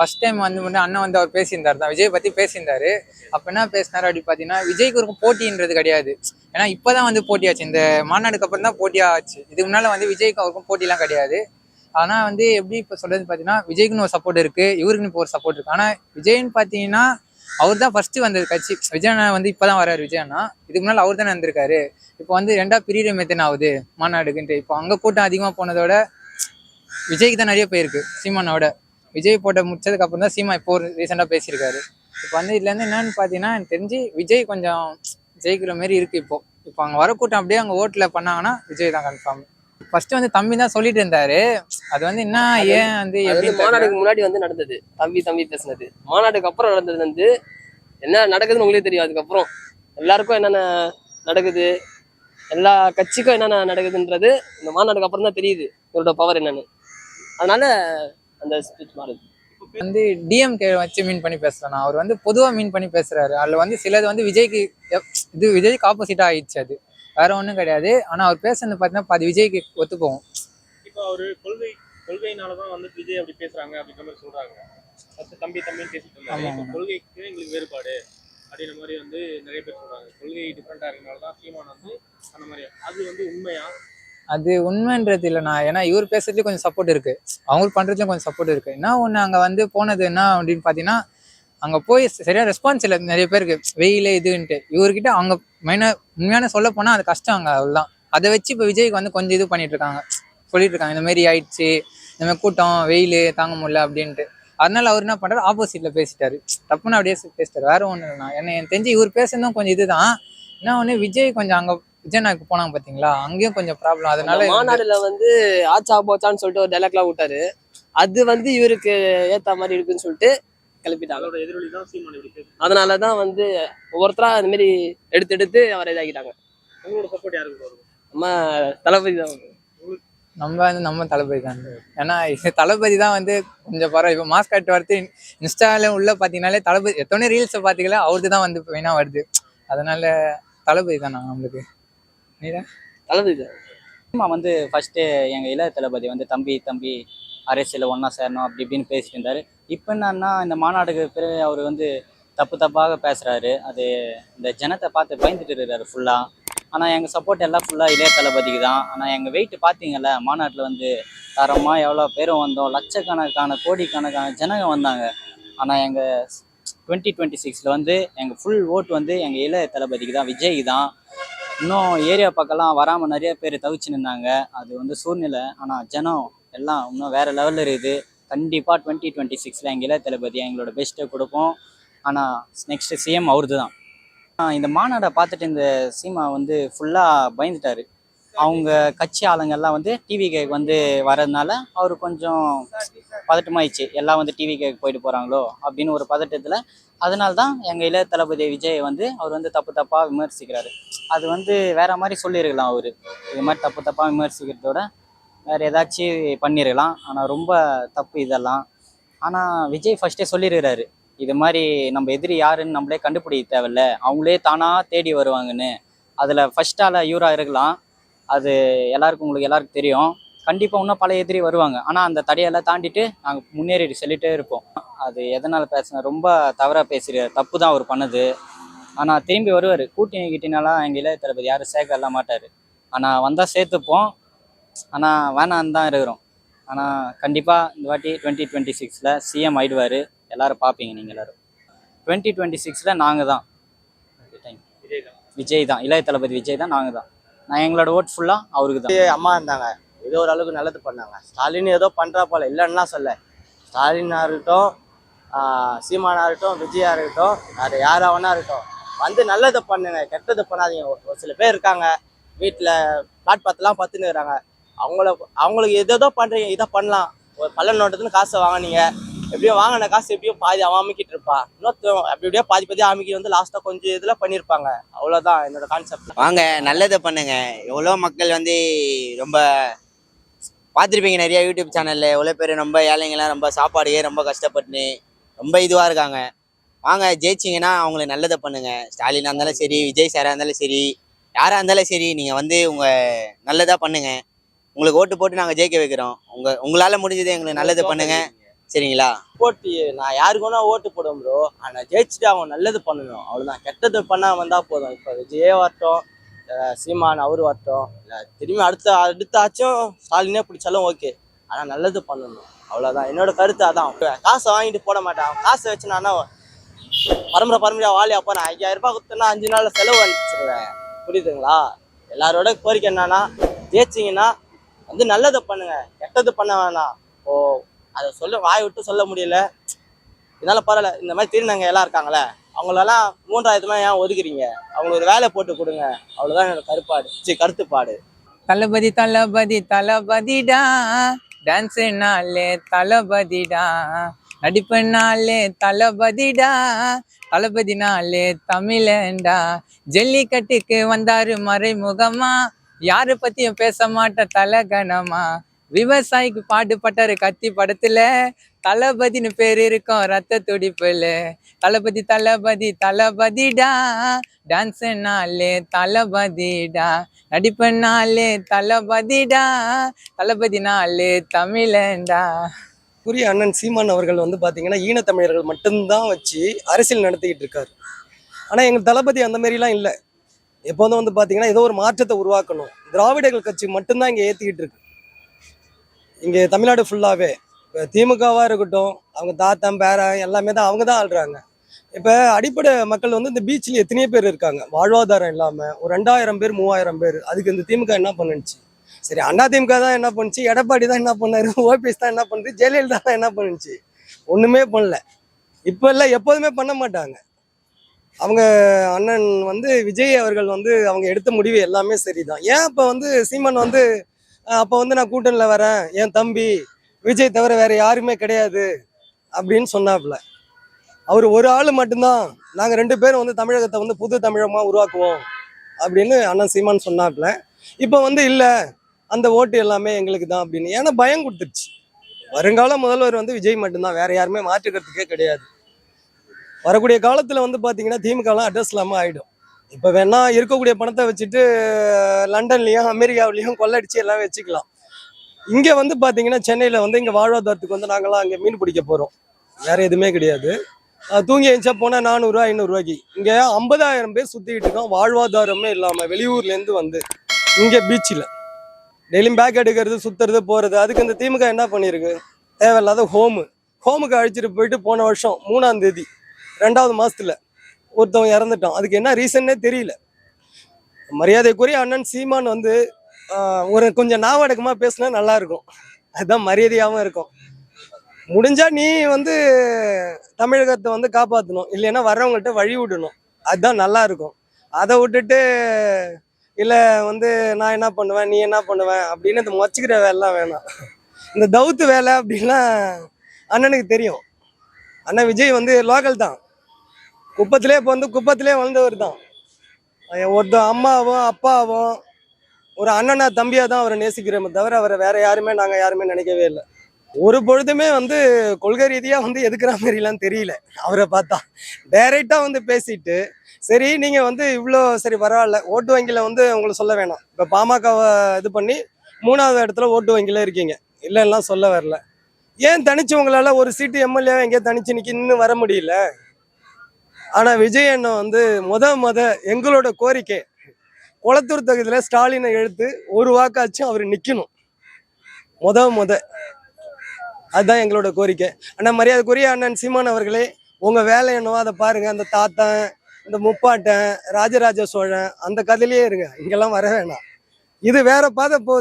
First time வந்து முன்ன அண்ணன் வந்து அவர் பேசியிருந்தார் தான் விஜய் பற்றி பேசியிருந்தாரு. அப்போ என்ன பேசினாரு அப்படி பார்த்தீங்கன்னா விஜய்க்கு ஒரு போட்டின்றது கிடையாது. ஏன்னா இப்போ தான் வந்து போட்டியாச்சு. இந்த மாநாடுக்கு அப்புறம் தான் போட்டியாச்சு. இதுக்கு முன்னால் வந்து விஜய்க்கு அவருக்கும் போட்டிலாம் கிடையாது. ஆனால் வந்து எப்படி இப்போ சொல்கிறது பார்த்தீங்கன்னா விஜய்க்குன்னு ஒரு சப்போர்ட் இருக்குது இவருக்குன்னு இப்போ ஒரு சப்போர்ட் இருக்குது ஆனால் விஜய்னு பார்த்தீங்கன்னா அவர் தான் ஃபஸ்ட்டு வந்தது கட்சி. விஜயண்ணா வந்து இப்போ தான் வராரு விஜய் அண்ணா. இதுக்கு முன்னால் அவர் தானே வந்திருக்காரு. இப்போ வந்து ரெண்டா பிரியிற மெத்தன ஆகுது மாநாடுக்குன்ட்டு. இப்போ அங்கே கூட்டம் அதிகமாக போனதோட விஜய்க்கு தான் நிறைய போயிருக்கு சீமானோட. விஜய் போட்ட முடிச்சதுக்கு அப்புறம் தான் சீமா இப்போ ரீசெண்டா பேசியிருக்காரு. இப்போ வந்து இதுல இருந்து என்னன்னு பாத்தீங்கன்னா எனக்கு தெரிஞ்சு விஜய் கொஞ்சம் ஜெயிக்கிற மாதிரி இருக்கு இப்போ. இப்போ அங்க வர கூட்டம் அப்படியே அங்க ஓட்டுல பண்ணாங்கன்னா விஜய் தான் கன்ஃபார்ம் ஃபர்ஸ்ட் வந்து தம்பி தான் சொல்லிட்டு இருந்தாரு. அது வந்து என்ன ஏன் வந்து எப்படி மாநாடுக்கு முன்னாடி வந்து நடந்தது. தம்பி தம்பி பேசுனது. மாநாடுக்கு அப்புறம் நடந்தது வந்து என்ன நடக்குதுன்னு உங்களுக்கே தெரியும். அதுக்கப்புறம் எல்லாருக்கும் என்னென்ன நடக்குது எல்லா கட்சிக்கும் என்னென்ன நடக்குதுன்றது இந்த மாநாடுக்கு அப்புறம் தான் தெரியுது. இவரோட பவர் என்னன்னு. அதனால அந்த ஸ்பீச் மாறுது வந்து டிஎம்கே வச்சு மீன் பண்ணி பேசுறேன்? அவர் வந்து பொதுவா மீன் பண்ணி பேசுறாரு. அதுல வந்து சிலது வந்து விஜய்க்கு இது விஜய்க்கு ஆப்போசிட்டா ஆயிடுச்சு அது. வேற ஒண்ணும் கிடையாது. ஆனா அவர் பேசுறது பார்த்தீங்கன்னா பாதி விஜய்க்கு ஒத்து போகும் இப்போ அவரு கொள்கை கொள்கையினாலதான் வந்து விஜய் அப்படி பேசுறாங்க அப்படின்ற மாதிரி சொல்றாங்க. ஃபர்ஸ்ட் தம்பி தம்பின்னு பேசிட்டு இருந்தாங்க. கொள்கைக்கு எங்களுக்கு வேறுபாடு அப்படின்ற மாதிரி வந்து நிறைய பேர் சொல்றாங்க. கொள்கை டிஃப்ரெண்டா இருக்கனால தான் சீமான் வந்து அந்த மாதிரி அது வந்து உண்மையா? அது உண்மைன்றது இல்லைண்ணா ஏன்னா இவர் பேசுறதுலயும் கொஞ்சம் சப்போர்ட் இருக்கு. அவங்களுக்கு பண்றதுலயும் கொஞ்சம் சப்போர்ட் இருக்கு. என்ன ஒன்று அங்கே வந்து போனது என்ன அப்படின்னு பார்த்தீங்கன்னா அங்கே போய் சரியா ரெஸ்பான்ஸ் இல்லை. நிறைய பேருக்கு வெயில் இதுன்ட்டு. இவர்கிட்ட அவங்க மெயினாக உண்மையான சொல்ல போனால் அது கஷ்டம் அங்கே அவ்வளோதான் அதை வச்சு இப்போ விஜய்க்கு வந்து கொஞ்சம் இது பண்ணிட்டு இருக்காங்க. சொல்லிட்டு இருக்காங்க இந்த மாதிரி ஆயிடுச்சு இந்த மாதிரி கூட்டம் வெயில் தாங்க முடியல அப்படின்ட்டு. அதனால அவர் என்ன பண்றாரு? ஆப்போசிட்ல பேசிட்டாரு. தப்புன்னு அப்படியே பேசிட்டாரு. வேற ஒன்றும் இல்லைண்ணா என்ன எனக்கு தெரிஞ்சு இவர் பேசுறதும் கொஞ்சம் இதுதான். என்ன ஒன்று விஜய் கொஞ்சம் அங்கே விஜய் நாக்கு போனாங்க பாத்தீங்களா? அங்கேயும் கொஞ்சம் ப்ராப்ளம் அதனால மாநாடுல வந்து ஆச்சா போச்சான்னு சொல்லிட்டு ஒரு டைலாக்லாம் விட்டாரு. அது வந்து இவருக்கு ஏத்த மாதிரி இருக்குன்னு சொல்லிட்டு கிளப்பிட்டாங்க. அதனாலதான் வந்து ஒவ்வொருத்தரா அந்த மாதிரி எடுத்து எடுத்து அவரை இதாக்கிட்டாங்க. நம்ம தளபதி தான். நம்ம வந்து நம்ம தளபதி தான். ஏன்னா இது தளபதி தான் வந்து கொஞ்சம் பரவாயில்ல இப்போ மாஸ்க் கட்டு வரது இன்ஸ்டால உள்ள பார்த்தீங்கனாலே தளபதி எத்தனை ரீல்ஸை பார்த்தீங்களா அவருக்கு தான் வந்து வேணா வருது. அதனால தளபதி தான் நம்மளுக்கு. தான் சினிமா வந்து ஃபஸ்ட்டு எங்கள் இளைய தளபதி வந்து தம்பி தம்பி அரசியலில் ஒன்றா சேரணும் அப்படி இப்படின்னு பேசிட்டு இருந்தார். இப்போ என்னன்னா இந்த மாநாடுக்கு பிறகு அவர் வந்து தப்பு தப்பாக பேசுகிறாரு அது இந்த ஜனத்தை பார்த்து பயந்துட்டு இருக்காரு ஃபுல்லாக ஆனால் எங்கள் சப்போர்ட் எல்லாம் ஃபுல்லாக இளைய தளபதிக்கு தான். ஆனால் எங்கள் வெயிட் பார்த்தீங்கல்ல மாநாட்டில் வந்து தரமாக எவ்வளோ பேரும் வந்தோம் லட்சக்கணக்கான கோடிக்கணக்கான ஜனங்க வந்தாங்க. ஆனால் எங்கள் டுவெண்ட்டி டுவெண்ட்டி சிக்ஸில் வந்து எங்கள் ஃபுல் ஓட்டு வந்து எங்கள் இளைய தளபதிக்கு தான் விஜய்க்கு தான். இன்னும் ஏரியா பக்கம்லாம் வராமல் நிறைய பேர் தவிச்சு நின்னாங்க அது வந்து சூழ்நிலை. ஆனால் ஜனம் எல்லாம் இன்னும் வேறு லெவலில் இருக்குது. கண்டிப்பாக டுவெண்ட்டி டுவெண்ட்டி சிக்ஸில் எங்கள் தளபதியாக தளபதி எங்களோட பெஸ்ட்டை கொடுப்போம். ஆனால் நெக்ஸ்ட்டு சிஎம் அவரது தான் இந்த மாநாடை பார்த்துட்டு இந்த சீமா வந்து ஃபுல்லாக பயந்துட்டாரு. அவங்க கட்சி ஆளுங்கெல்லாம் வந்து டிவி கேக் வந்து வரதுனால அவர் கொஞ்சம் பதட்டமாயிடுச்சு. எல்லாம் வந்து டிவி கேக் போயிட்டு போகிறாங்களோ அப்படின்னு ஒரு பதட்டத்தில் அதனால தான் எங்கள் இளைய தளபதி விஜய் வந்து அவர் வந்து தப்பு தப்பாக விமர்சிக்கிறாரு. அது வந்து வேற மாதிரி சொல்லியிருக்கலாம் அவர். இது மாதிரி தப்பு தப்பாக விமர்சிக்கிறதோட வேற ஏதாச்சும் பண்ணியிருக்கலாம். ஆனால் ரொம்ப தப்பு இதெல்லாம். ஆனால் விஜய் ஃபர்ஸ்டே சொல்லியிருக்கிறாரு. இது மாதிரி நம்ம எதிரி யாருன்னு நம்மளே கண்டுபிடிக்க தேவையில்ல. அவங்களே தானாக தேடி வருவாங்கன்னு. அதில் ஃபர்ஸ்ட் யூராக இருக்கலாம். அது எல்லாருக்கும் உங்களுக்கு எல்லாருக்கும் தெரியும். கண்டிப்பாக இன்னும் பல எதிரி வருவாங்க. ஆனால் அந்த தடையெல்லாம் தாண்டிட்டு நாங்கள் முன்னேறி சொல்லிகிட்டே இருப்போம். அது எதனால் பேசுனா ரொம்ப தவறாக பேசுகிறார் தப்பு தான் அவர் பண்ணது. ஆனால் திரும்பி வருவார். கூட்டணி கிட்டினாலாம் எங்கள் இளைய தளபதி யாரும் சேர்க்கலாம் மாட்டார். ஆனால் வந்தால் சேர்த்துப்போம். ஆனால் வேணான்னு தான் இருக்கிறோம். ஆனால் கண்டிப்பாக இந்த வாட்டி டுவெண்ட்டி டுவெண்ட்டி சிக்ஸில் சிஎம் ஆயிடுவார். எல்லோரும் பார்ப்பீங்க நீங்கள் எல்லாரும். டுவெண்ட்டி டுவெண்ட்டி சிக்ஸில் நாங்கள் தான். விஜய் தான். இளைய தளபதி விஜய் தான் நாங்கள் தான். நான் எங்களோட ஓட் ஃபுல்லாக அவருக்கு தான் அம்மா இருந்தாங்க. ஏதோ ஒரு அளவுக்கு நல்லது பண்ணாங்க. ஸ்டாலின் ஏதோ பண்றா போல இல்லைன்னா சொல்ல ஸ்டாலினா இருக்கட்டும் சீமானா இருக்கட்டும் விஜயா இருக்கட்டும் அது யாராவனா இருக்கட்டும். வந்து நல்லதை பண்ணுங்க கெட்டது பண்ணாதீங்க. ஒரு சில பேர் இருக்காங்க வீட்டில் பிளாட் பத்துலாம் பத்துன்னு இருக்கிறாங்க. அவங்கள அவங்களுக்கு எதோ பண்ணுறீங்க இதை பண்ணலாம். ஒரு பல்ல நோட்டத்துன்னு காசை வாங்குனீங்க. எப்படியோ வாங்கின காசு எப்படியோ பாதி அவன் அமைக்கிட்டு இருப்பான் இன்னொருத்தன் அப்படி எப்படியோ பாதி பாதி அமைக்கி வந்து லாஸ்ட்டாக கொஞ்சம் இதில் பண்ணியிருப்பாங்க அவ்வளோதான் என்னோட கான்செப்ட் வாங்க நல்லதை பண்ணுங்க. எவ்வளோ மக்கள் வந்து ரொம்ப பார்த்துருப்பீங்க நிறைய யூடியூப் சேனலில் எவ்வளோ பேர் ரொம்ப ஏழைங்கெல்லாம் ரொம்ப சாப்பாடுக்கே ரொம்ப கஷ்டப்பட்டு ரொம்ப இதுவாக இருக்காங்க. வாங்க ஜெயிச்சிங்கன்னா அவங்களுக்கு நல்லதை பண்ணுங்கள் ஸ்டாலினாக இருந்தாலும் சரி விஜய் சாராக இருந்தாலும் சரி யாராக இருந்தாலும் சரி நீங்கள் வந்து உங்கள் நல்லதாக பண்ணுங்கள் உங்களுக்கு ஓட்டு போட்டு நாங்கள் ஜெயிக்க வைக்கிறோம். உங்கள் உங்களால் முடிஞ்சது எங்களுக்கு நல்லது பண்ணுங்கள் சரிங்களா? போட்டி நான் யாருக்கு வேணா ஓட்டு போடுவேன் ப்ரோ ஆனால் ஜெயிச்சுட்டு அவன் நல்லது பண்ணணும். அவ்வளோதான் கெட்டது பண்ணால் வந்தால் போதும். இப்போ விஜயே வரட்டும். சீமான் அவரு வரட்டும். இல்லை திரும்பி அடுத்த அடுத்தாச்சும் ஸ்டாலினே பிடிச்சாலும் ஓகே ஆனால் நல்லது பண்ணணும். அவ்வளோதான் என்னோட கருத்து அதான். காசை வாங்கிட்டு போட மாட்டான். அவன் காசை வச்சு நான் பரம்பரை பரம்பரையாக வாலி அப்போ நான் ஐயாயிரம் ரூபாய் கொடுத்தேன்னா அஞ்சு நாள் செலவு அனுப்பிச்சிருவேன். புரியுதுங்களா? எல்லாரோட கோரிக்கை என்னன்னா ஜெயிச்சிங்கன்னா வந்து நல்லதை பண்ணுங்க. கெட்டது பண்ண வேணாம். ஓ அதை சொல்ல வாய் விட்டு சொல்ல முடியல. இதனால பரவாயில்ல இந்த மாதிரி திருநங்க எல்லாம் இருக்காங்களே அவங்களெல்லாம் மூன்றாயிரத்துமா ஏன் ஒதுக்குறீங்க? அவங்களுக்கு ஒரு வேலை போட்டு கொடுங்க. அவ்வளோதான் என்னோட கருப்பாடு. சரி கருத்துப்பாடு. தளபதி தளபதி தளபதிடா. டான்ஸுனாலே தளபதிடா. நடிப்புனாலே தளபதிடா. தளபதினாலே தமிழண்டா ஜல்லிக்கட்டுக்கு வந்தாரு மறைமுகமா. யாரை பத்தியும் பேச மாட்ட தலகணமா விவசாயிக்கு பாடுபட்டாரு கத்தி படத்துல தளபதின்னு பேர் இருக்கும் ரத்த துடிப்புல. தளபதி தளபதி தளபதிடா. டான்ஸ்னாலே தளபதிடா. நடிப்புனாலே தளபதிடா. தளபதினாலே தமிழண்டா புரிய அண்ணன் சீமான் அவர்கள் வந்து பார்த்தீங்கன்னா ஈனத்தமிழர்கள் மட்டும்தான் வச்சு அரசியல் நடத்திக்கிட்டு இருக்காரு. ஆனால் எங்கள் தளபதி அந்த மாரிலாம் இல்லை. எப்போதும் வந்து பார்த்தீங்கன்னா ஏதோ ஒரு மாற்றத்தை உருவாக்கணும். திராவிடர்கள் கட்சி மட்டும்தான் இங்கே ஏற்றிக்கிட்டு இருக்கு. இங்கே தமிழ்நாடு ஃபுல்லாகவே இப்போ திமுகவாக இருக்கட்டும் அவங்க தாத்தன் பேரன் எல்லாமே தான் அவங்க தான் ஆள்றாங்க. இப்போ அடிப்படை மக்கள் வந்து இந்த பீச்சில் எத்தனையோ பேர் இருக்காங்க. வாழ்வாதாரம் இல்லாமல் ஒரு ரெண்டாயிரம் பேர் மூவாயிரம் பேர். அதுக்கு இந்த திமுக என்ன பண்ணுச்சு? சரி அண்ணா திமுக தான் என்ன பண்ணுச்சு? எடப்பாடி தான் என்ன பண்ணாரு? ஓபிஎஸ் தான் என்ன பண்ணுது? ஜெயலலிதா தான் என்ன பண்ணுச்சு? ஒன்றுமே பண்ணல. இப்போ இல்லை எப்போதுமே பண்ண மாட்டாங்க. அவங்க அண்ணன் வந்து விஜய் அவர்கள் வந்து அவங்க எடுத்த முடிவு எல்லாமே சரிதான். ஏன் இப்போ வந்து சீமான் வந்து அப்போ வந்து நான் கூட்டணியில் வரேன். என் தம்பி விஜய் தவிர வேற யாருமே கிடையாது அப்படின்னு சொன்னாப்புல. அவர் ஒரு ஆள் மட்டும்தான். நாங்கள் ரெண்டு பேரும் வந்து தமிழகத்தை வந்து புது தமிழகமாக உருவாக்குவோம் அப்படின்னு அண்ணன் சீமான் சொன்னாப்புல. இப்போ வந்து இல்லை. அந்த ஓட்டு எல்லாமே எங்களுக்கு தான் அப்படின்னு. ஏன்னா பயம் கொடுத்துருச்சு. வருங்கால முதல்வர் வந்து விஜய் மட்டும்தான். வேற யாருமே மாற்றுக்கிறதுக்கே கிடையாது. வரக்கூடிய காலத்தில் வந்து பார்த்தீங்கன்னா திமுகலாம் அட்ரஸ் இல்லாமல் ஆகிடும் இப்போ வேணா இருக்கக்கூடிய பணத்தை வச்சுட்டு லண்டன்லேயும் அமெரிக்காவிலையும் கொள்ளடிச்சு எல்லாம் வச்சுக்கலாம். இங்கே வந்து பார்த்தீங்கன்னா சென்னையில் வந்து இங்கே வாழ்வாதாரத்துக்கு வந்து நாங்களாம் அங்கே மீன் பிடிக்க போகிறோம் வேறு எதுவுமே கிடையாது. தூங்கி எழுந்தா போனால் நானூறுரூவா ஐநூறுரூவாய்க்கு. இங்கே ஐம்பதாயிரம் பேர் சுற்றிக்கிட்டு இருக்கோம். வாழ்வாதாரமே இல்லாமல் வெளியூர்லேருந்து வந்து இங்கே பீச்சில் டெய்லியும் பேக் எடுக்கிறது சுற்றுறது போகிறது அதுக்கு இந்த திமுக என்ன பண்ணியிருக்கு? தேவையில்லாத ஹோமு ஹோமுக்கு அழைச்சிட்டு போயிட்டு போன வருஷம் மூணாம் தேதி ரெண்டாவது மாதத்தில் ஒருத்தவன் இறந்துட்டான். அதுக்கு என்ன ரீசன்னே தெரியல. மரியாதைக்குரிய அண்ணன் சீமான் வந்து ஒரு கொஞ்சம் நாவடக்கமாக பேசினா நல்லா இருக்கும் அதுதான் மரியாதையாகவும் இருக்கும். முடிஞ்சா நீ வந்து தமிழகத்தை வந்து காப்பாற்றணும் இல்லைன்னா வர்றவங்கள்ட்ட வழி விடணும். அதுதான் நல்லா இருக்கும் அதை விட்டுட்டு இல்லை வந்து நான் என்ன பண்ணுவேன்? நீ என்ன பண்ணுவேன்? அப்படின்னு இந்த மொச்சிக்கிற வேலைலாம் வேணாம். இந்த தவுத்து வேலை அப்படின்லாம் அண்ணனுக்கு தெரியும். அண்ணன் விஜய் வந்து லோக்கல் தான். குப்பத்திலே இப்போ வந்து குப்பத்திலே வளர்ந்தவர் தான். ஒருத்தன் அம்மாவும் அப்பாவும் ஒரு அண்ணனா தம்பியா தான் அவரை நேசிக்கிறோமே தவிர அவரை வேற யாருமே நாங்கள் யாருமே நினைக்கவே இல்லை. ஒரு பொழுதுமே வந்து கொள்கை ரீதியாக வந்து எதுக்குற மாதிரிலாம் தெரியல. அவரை பார்த்தா டைரெக்டாக வந்து பேசிட்டு சரி நீங்கள் வந்து இவ்வளோ சரி பரவாயில்ல ஓட்டு வங்கியில் வந்து உங்களை சொல்ல வேணாம். இப்போ பாமகவை இது பண்ணி மூணாவது இடத்துல ஓட்டு வங்கியில் இருக்கீங்க. இல்லைன்னா சொல்ல வரல. ஏன் தனிச்சு உங்களால் ஒரு சீட்டு எம்எல்ஏ எங்கேயோ தனிச்சு நிற்க இன்னும் வர முடியல? ஆனால் விஜய் அண்ணன் வந்து முத மொத எங்களோட கோரிக்கை குளத்தூர் தொகுதியில் ஸ்டாலினை எழுத்து ஒரு வாக்காச்சும் அவர் நிற்கணும் முத முத. அதுதான் எங்களோட கோரிக்கை. அண்ணன் மரியாதைக்குரிய அண்ணன் சீமான் அவர்களே உங்கள் வேலை என்னவோ அதை பாருங்க. அந்த தாத்தன் இந்த முப்பாட்டன் ராஜராஜ சோழன் அந்த கதையிலேயே இருங்க. இங்கெல்லாம் வர வேணாம். இது வேற பாதை போ